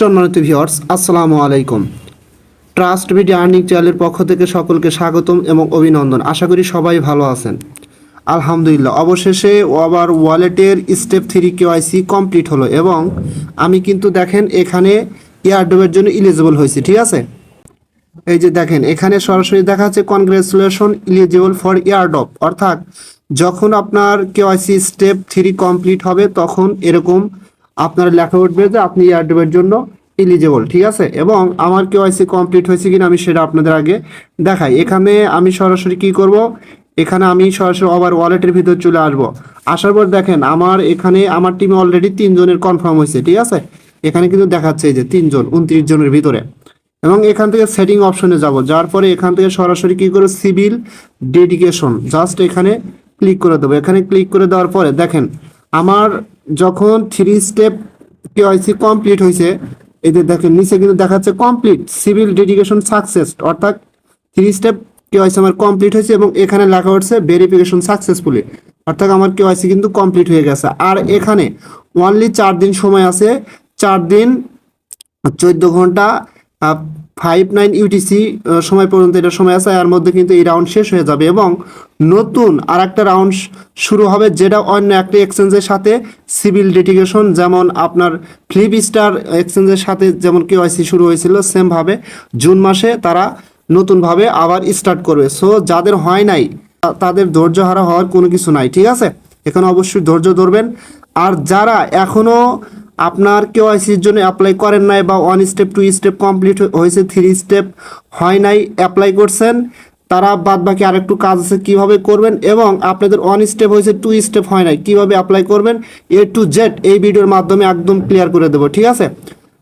সম্মানিত ভিউয়ার্স আসসালামু আলাইকুম। ট্রাস্ট ভিডিও আর্নিং চ্যানেলের পক্ষ থেকে সকলকে স্বাগতম এবং অভিনন্দন। আশা করি সবাই ভালো আছেন। আলহামদুলিল্লাহ, অবশেষে আবার ওয়ালেটের স্টেপ থ্রি কেওয়াইসি কমপ্লিট হলো এবং আমি কিন্তু দেখেন এখানে এয়ারডোবের জন্য ইলিজিবল হয়েছি, ঠিক আছে? এই যে দেখেন, এখানে সরাসরি দেখা যাচ্ছে কনগ্রেচুলেশন ইলিজিবল ফর এয়ারডপ অর্থাৎ যখন আপনার কেওয়াইসি স্টেপ থ্রি কমপ্লিট হবে, তখন এরকম আপনার লেখা উঠবে যে আপনি এয়ারডপের জন্য এলিজিবল ঠিক আছে? এবং আমার কেওয়াইসি কমপ্লিট হয়েছে কিনা আমি সেটা আপনাদের আগে দেখাই। এখানে আমি সরাসরি কি করব? এখানে আমি সরাসরি আবার ওয়ালেটের ভিতর চলে আসব। আসার পর দেখেন, আমার এখানে, আমার টিমে অলরেডি তিনজনের কনফার্ম হয়েছে, ঠিক আছে? এখানে কিন্তু দেখাচ্ছে যে তিনজন, উনত্রিশ জনের ভিতরে। এবং এখান থেকে সেটিং অপশনে যাব। যার পরে এখান থেকে সরাসরি কি করে? সিভিল ডেডিকেশন জাস্ট এখানে ক্লিক করে দেবো। এখানে ক্লিক করে দেওয়ার পরে দেখেন, আমার যখন থ্রি স্টেপ কেওয়াইসি কমপ্লিট হয়েছে যে দেখেন, নিচে কিন্তু দেখাচ্ছে কমপ্লিট সিভিল ডেডিকেশন সাকসেস অর্থাৎ থ্রি স্টেপ কেওয়াইসি আমার কমপ্লিট হয়েছে এবং এখানে লেখা হচ্ছে ভেরিফিকেশন সাকসেসফুলি অর্থাৎ আমার কেওয়াইসি কিন্তু কমপ্লিট হয়ে গেছে। আর এখানে অনলি চার দিন সময় আছে, চার দিন, চোদ্দ ঘণ্টা ফাইভ নাইন ইউটিসি সময় পর্যন্ত এটা সময় আছে, এর মধ্যে কিন্তু এই রাউন্ড শেষ হয়ে যাবে এবং নতুন আর একটা রাউন্ড শুরু হবে যেটা অন্য একটা এক্সচেঞ্জের সাথে সিভিল ডেটিগেশন যেমন আপনার ফ্লিপ স্টার এক্সচেঞ্জের সাথে যেমন কেওয়াইসি শুরু হয়েছিল সেমভাবে জুন মাসে তারা নতুনভাবে আবার স্টার্ট করবে। সো যাদের হয় নাই তাদের ধৈর্য হারা হওয়ার কোনো কিছু নাই, ঠিক আছে? এখানে অবশ্যই ধৈর্য ধরবেন। আর যারা এখনও আপনার কেওয়াইসির জন্য অ্যাপ্লাই করেন নাই বা one step two step complete হয়েছে থ্রি স্টেপ হয় নাই, অ্যাপ্লাই করছেন, তারা বাদ বাকি আরেকটু কাজ আছে, কীভাবে করবেন এবং আপনাদের ওয়ান স্টেপ হয়েছে টু স্টেপ হয় নাই, কীভাবে অ্যাপ্লাই করবেন এ টু জেড এই ভিডিওর মাধ্যমে একদম ক্লিয়ার করে দেবো, ঠিক আছে?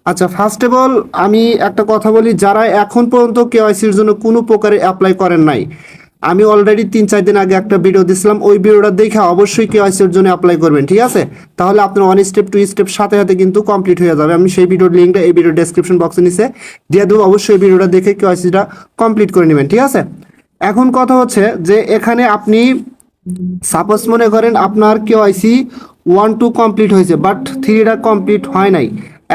আচ্ছা ফার্স্ট অফ অল আমি একটা কথা বলি, যারা এখন পর্যন্ত কেওয়াইসির জন্য কোনো প্রকারে অ্যাপ্লাই করেন নাই আমি অলরেডি তিন, চার দিন আগে একটা ভিডিও দিছিলাম। ওই ভিডিওটা দেখে অবশ্যই কেওয়াইসির জন্য অ্যাপ্লাই করবেন, ঠিক আছে? তাহলে আপনার ওয়ান স্টেপ টু স্টেপ সাথে সাথে কিন্তু কমপ্লিট হয়ে যাবে। আমি সেই ভিডিওর লিঙ্কটা এই ভিডিও ডেসক্রিপশন বক্সে নিচে দিয়ে দেবো। অবশ্যই ভিডিওটা দেখে কেওয়াইসিটা কমপ্লিট করে নেবেন, ঠিক আছে? এখন কথা হচ্ছে যে এখানে আপনি সাপোজ মনে করেন আপনার কেওয়াইসি ওয়ান টু কমপ্লিট হয়েছে বাট থ্রিটা কমপ্লিট হয় নাই।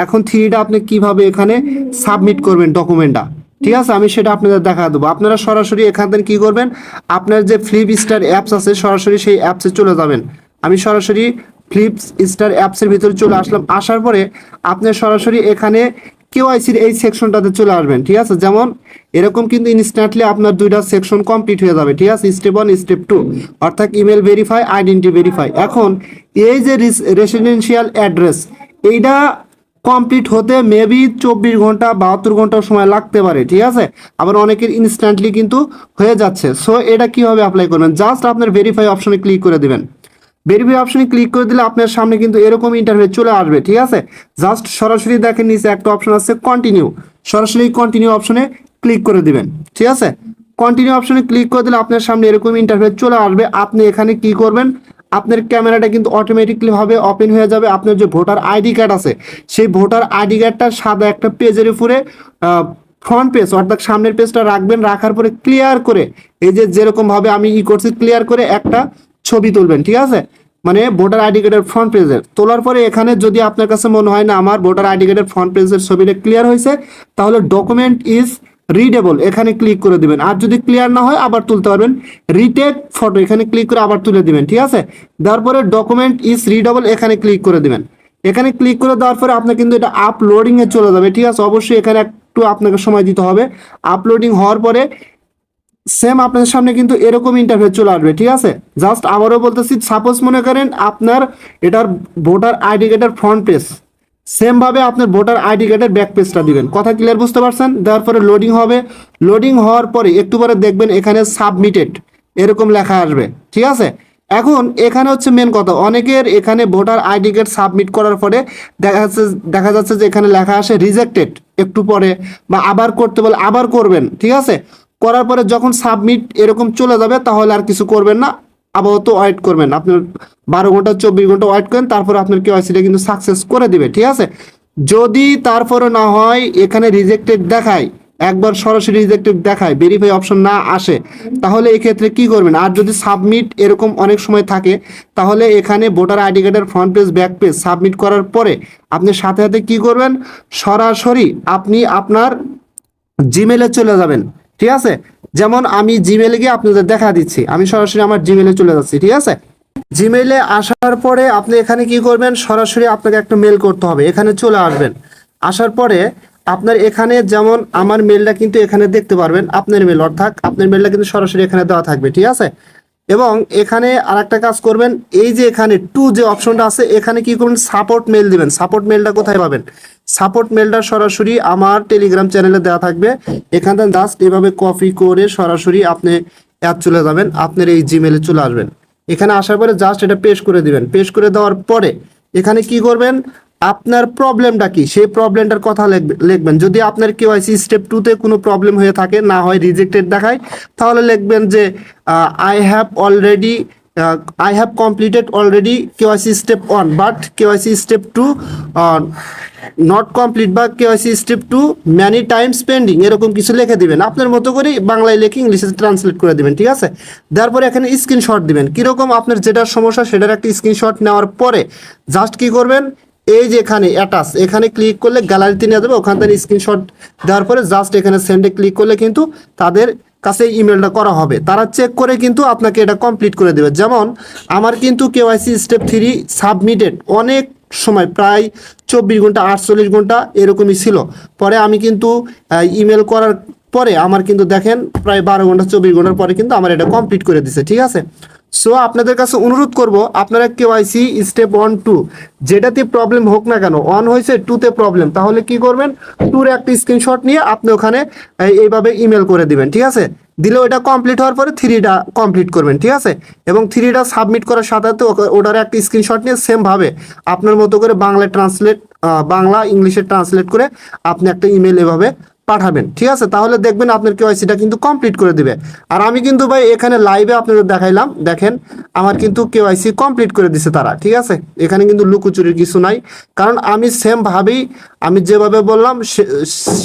এখন থ্রিটা আপনি কীভাবে এখানে সাবমিট করবেন ডকুমেন্টটা ঠিক আছে, আমি সেটা আপনাদের দেখা দেবো। আপনারা সরাসরি এখান থেকে কি করবেন, আপনার যে ফ্লিপ স্টার অ্যাপস আছে, সরাসরি সেই অ্যাপসে চলে যাবেন। আমি সরাসরি ফ্লিপ স্টার অ্যাপসের ভিতরে চলে আসলাম। আসার পরে আপনি সরাসরি এখানে কেওয়াইসির এই সেকশনটাতে চলে আসবেন, ঠিক আছে? যেমন এরকম কিন্তু ইনস্ট্যান্টলি আপনার দুইটা সেকশন কমপ্লিট হয়ে যাবে, ঠিক আছে? স্টেপ ওয়ান স্টেপ টু অর্থাৎ ইমেল ভেরিফাই আইডেন্টি ভেরিফাই এখন এই যে রেসিডেন্সিয়াল অ্যাড্রেস এইটা কমপ্লিট হতে মেবি চব্বিশ ঘণ্টা, বাহাত্তর ঘণ্টা সময় লাগতে পারে, ঠিক আছে? আবার অনেকের ইনস্ট্যান্টলি কিন্তু হয়ে যাচ্ছে। সো এটা কীভাবে অ্যাপ্লাই করবেন? জাস্ট আপনার ভেরিফাই অপশনে ক্লিক করে দিবেন। ভেরিফাই অপশনে ক্লিক করে দিলে আপনার সামনে কিন্তু এরকম ইন্টারভিউ চলে আসবে, ঠিক আছে? জাস্ট সরাসরি দেখেন নিচে একটা অপশন আছে কন্টিনিউ সরাসরি কন্টিনিউ অপশনে ক্লিক করে দিবেন, ঠিক আছে? কন্টিনিউ অপশনে ক্লিক করে দিলে আপনার সামনে এরকম ইন্টারভিউ চলে আসবে। আপনি এখানে কি করবেন? আপনার ক্যামেরাটা কিন্তু অটোমেটিকলি ভাবে ওপেন হয়ে যাবে। আপনার যে ভোটার আইডি কার্ড আছে, সেই ভোটার আইডি কার্ডটা সাদা একটা পেজের উপরে ফ্রন্ট পেজ অর্থাৎ সামনের পেজটা রাখবেন, রাখার পরে ক্লিয়ার করে, এই যে যেরকম ভাবে আমি ই করছি ক্লিয়ার করে একটা ছবি তুলবেন, ঠিক আছে? মানে ভোটার আইডি কার্ডের ফ্রন্ট পেজের তোলার পরে এখানে যদি আপনার কাছে মনে হয় না, আমার ভোটার আইডি কার্ডের ফ্রন্ট পেজের ছবিটা ক্লিয়ার হয়েছে, তাহলে ডকুমেন্ট ইজ রিডেবল এখানে ক্লিক করে দিবেন। আর যদি ক্লিয়ার না হয়, আবার তুলতে পারবেন। রিটেক ফটো এখানে ক্লিক করে আবার তুলে দিবেন, ঠিক আছে? তারপরে ডকুমেন্ট ইজ রিডেবল এখানে ক্লিক করে দিবেন। এখানে ক্লিক করে দেওয়ার পরে আপনার কিন্তু এটা আপলোডিং এ চলে যাবে, ঠিক আছে? অবশ্যই এখানে একটু আপনাকে সময় দিতে হবে। আপলোডিং হওয়ার পরে সেম আপনার সামনে কিন্তু এরকম ইন্টারভিউ চলে আসবে, ঠিক আছে? জাস্ট আবারও বলতেছি সাপোজ মনে করেন আপনার এটার ভোটার আইডি কার্ডের ফ্রন্ট পেজ সেম ভাবে আপনার ভোটার আইডি কার্ডের ব্যাক পেজটা দিবেন। কথা ক্লিয়ার বুঝতে পারছেন? দেওয়ার পরে লোডিং হবে। লোডিং হওয়ার পরে একটু পরে দেখবেন এখানে সাবমিটেড এরকম লেখা আসবে। ঠিক আছে? এখন এখানে হচ্ছে মেন কথা। অনেকের এখানে ভোটার আইডি কার্ড সাবমিট করার পরে দেখা যাচ্ছে দেখা যাচ্ছে যে এখানে লেখা আসে রিজেক্টেড একটু পরে বা আবার করতে বলে, আবার করবেন। ঠিক আছে? করার পরে যখন সাবমিট এরকম চলে যাবে, তাহলে আর কিছু করবেন না। আপাতত ওয়েট করবেন। আপনার বারো ঘণ্টা, চব্বিশ ঘণ্টা ওয়েট করেন, তারপরে আপনার কেওয়াইসিটা কিন্তু সাকসেস করে দিবে, ঠিক আছে? যদি তারপরে না হয়, এখানে রিজেক্টেড দেখায়, একবার সরাসরি রিজেক্টেড দেখায় ভেরিফাই অপশন না আসে, তাহলে এক্ষেত্রে কি করবেন? আর যদি সাবমিট এরকম অনেক সময় থাকে, তাহলে এখানে ভোটার আইডি কার্ডের front page back page submit করার পরে আপনি সাথে সাথে কি করবেন? সরাসরি আপনি আপনার জিমেলে চলে যাবেন, ঠিক আছে? যেমন আমি জিমেলে গিয়ে আপনাদের দেখা দিচ্ছি। আমি সরাসরি আমার জিমেলে চলে যাচ্ছি, ঠিক আছে? জিমেইলে আসার পরে আপনি এখানে কি করবেন? সরাসরি আপনাকে একটা মেল করতে হবে, এখানে চলে আসবেন। আসার পরে আপনার এখানে যেমন আমার মেলটা কিন্তু এখানে দেখতে পারবেন, আপনার মেল অর্থাৎ আপনার মেলটা কিন্তু সরাসরি এখানে দেওয়া থাকবে, ঠিক আছে? এবং এখানে আরেকটা কাজ করবেন, এই যে এখানে টু যে অপশনটা আছে, এখানে কি করবেন সাপোর্ট মেল দিবেন। সাপোর্ট মেলটা কোথায় পাবেন? সাপোর্ট মেলটা সরাসরি আমার টেলিগ্রাম চ্যানেলে দেওয়া থাকবে। এখান থেকে জাস্ট এভাবে কপি করে সরাসরি আপনি অ্যাপ চলে যাবেন, আপনার এই জিমেলে চলে আসবেন। এখানে আসার পরে জাস্ট এটা পেশ করে দিবেন। পেশ করে দেওয়ার পরে এখানে কি করবেন আপনার প্রবলেমটা কি? সেই প্রবলেমটার কথা লিখবে- লিখবেন। যদি আপনার কেওয়াইসি স্টেপ টুতে কোনো প্রবলেম হয়ে থাকে, না হয় রিজেক্টেড দেখায়, তাহলে লিখবেন যে I have already I have completed already KYC step one, but KYC step two not complete বা KYC step two many times pending এরকম কিছু লিখে দিবেন। আপনার মতো করে বাংলায় লিখে ইংলিশে ট্রান্সলেট করে দিবেন, ঠিক আছে? তারপরে এখানে স্ক্রিনশট দিবেন। কীরকম আপনার যেটার সমস্যা, সেটার একটা স্ক্রিনশট নেওয়ার পরে জাস্ট কি করবেন? এই যে এখানে অ্যাটাচ এখানে ক্লিক করলে গ্যালারিতে নিয়ে যাবে, ওখান থেকে স্ক্রিনশট দেওয়ার পরে জাস্ট এখানে সেন্ডে ক্লিক করলে কিন্তু তাদের কাছে ইমেলটা করা হবে। তারা চেক করে কিন্তু আপনাকে এটা কমপ্লিট করে দেবে। যেমন, আমার কিন্তু কেওয়াইসি স্টেপ থ্রি সাবমিটেড অনেক সময়, প্রায় চব্বিশ ঘণ্টা, আটচল্লিশ ঘণ্টা এরকমই ছিল। পরে আমি কিন্তু ইমেল করার পরে আমার কিন্তু দেখেন, প্রায় বারো ঘণ্টা, চব্বিশ ঘণ্টার পরে কিন্তু আমার এটা কমপ্লিট করে দিছে, ঠিক আছে? সো আপনাদের কাছে অনুরোধ করব, আপনারা কে কেওয়াইসি স্টেপ ওয়ান টু যেটাতে প্রবলেম হোক না কেন অন হয়েছে টুতে প্রবলেম তাহলে কি করবেন? টুর একটা স্ক্রিনশট নিয়ে আপনি ওখানে এইভাবে ইমেল করে দিবেন, ঠিক আছে? দিলে ওটা কমপ্লিট হওয়ার পরে থ্রিটা কমপ্লিট করবেন, ঠিক আছে? এবং থ্রিটা সাবমিট করার সাথে সাথে ওটার একটা স্ক্রিনশট নিয়ে সেমভাবে আপনার মতো করে বাংলা ট্রান্সলেট বাংলা, ইংলিশে ট্রান্সলেট করে আপনি একটা ইমেল এভাবে পাঠাবেন, ঠিক আছে? তাহলে দেখবেন আপনার কেওয়াইসিটা কিন্তু কমপ্লিট করে দিবে। আর আমি কিন্তু ভাই এখানে লাইভে আপনাদের দেখাইলাম, দেখেন আমার কিন্তু কেওয়াইসি কমপ্লিট করে দিছে তারা, ঠিক আছে? এখানে কিন্তু লুকোচুরির কিছু নাই, কারণ আমি সেম ভাবেই, আমি যেভাবে বললাম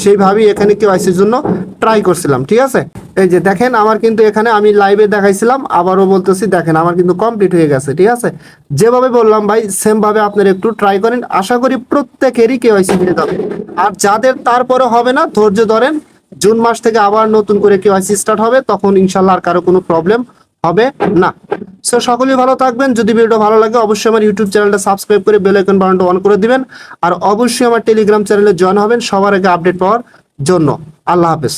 সেইভাবেই এখানে কেওয়াইসির জন্য ট্রাই করছিলাম, ঠিক আছে? এই যে দেখেন, আমার কিন্তু এখানে আমি লাইভে দেখাইছিলাম, আবারও বলতেছি, দেখেন আমার কিন্তু কমপ্লিট হয়ে গেছে, ঠিক আছে? যেভাবে বললাম ভাই সেম ভাবে আপনারা একটু ট্রাই করেন, আশা করি প্রত্যেকেরই কেওয়াইসি হয়ে যাবে। আর যাদের তারপরে হবে না ধৈর্য ধরেন, জুন মাস থেকে আবার নতুন করে কেওয়াইসি স্টার্ট হবে, তখন ইনশাল্লাহ আর কারও কোনো প্রবলেম হবে না। সো সকলেই ভালো থাকবেন। যদি ভিডিওটা ভালো লাগে, অবশ্যই আমার ইউটিউব চ্যানেলটা সাবস্ক্রাইব করে বেল আইকন বাটনটা অন করে দিবেন। আর অবশ্যই আমার টেলিগ্রাম চ্যানেলে জয়েন হবেন সবার আগে আপডেট পাওয়ার জন্য। আল্লাহ হাফেজ।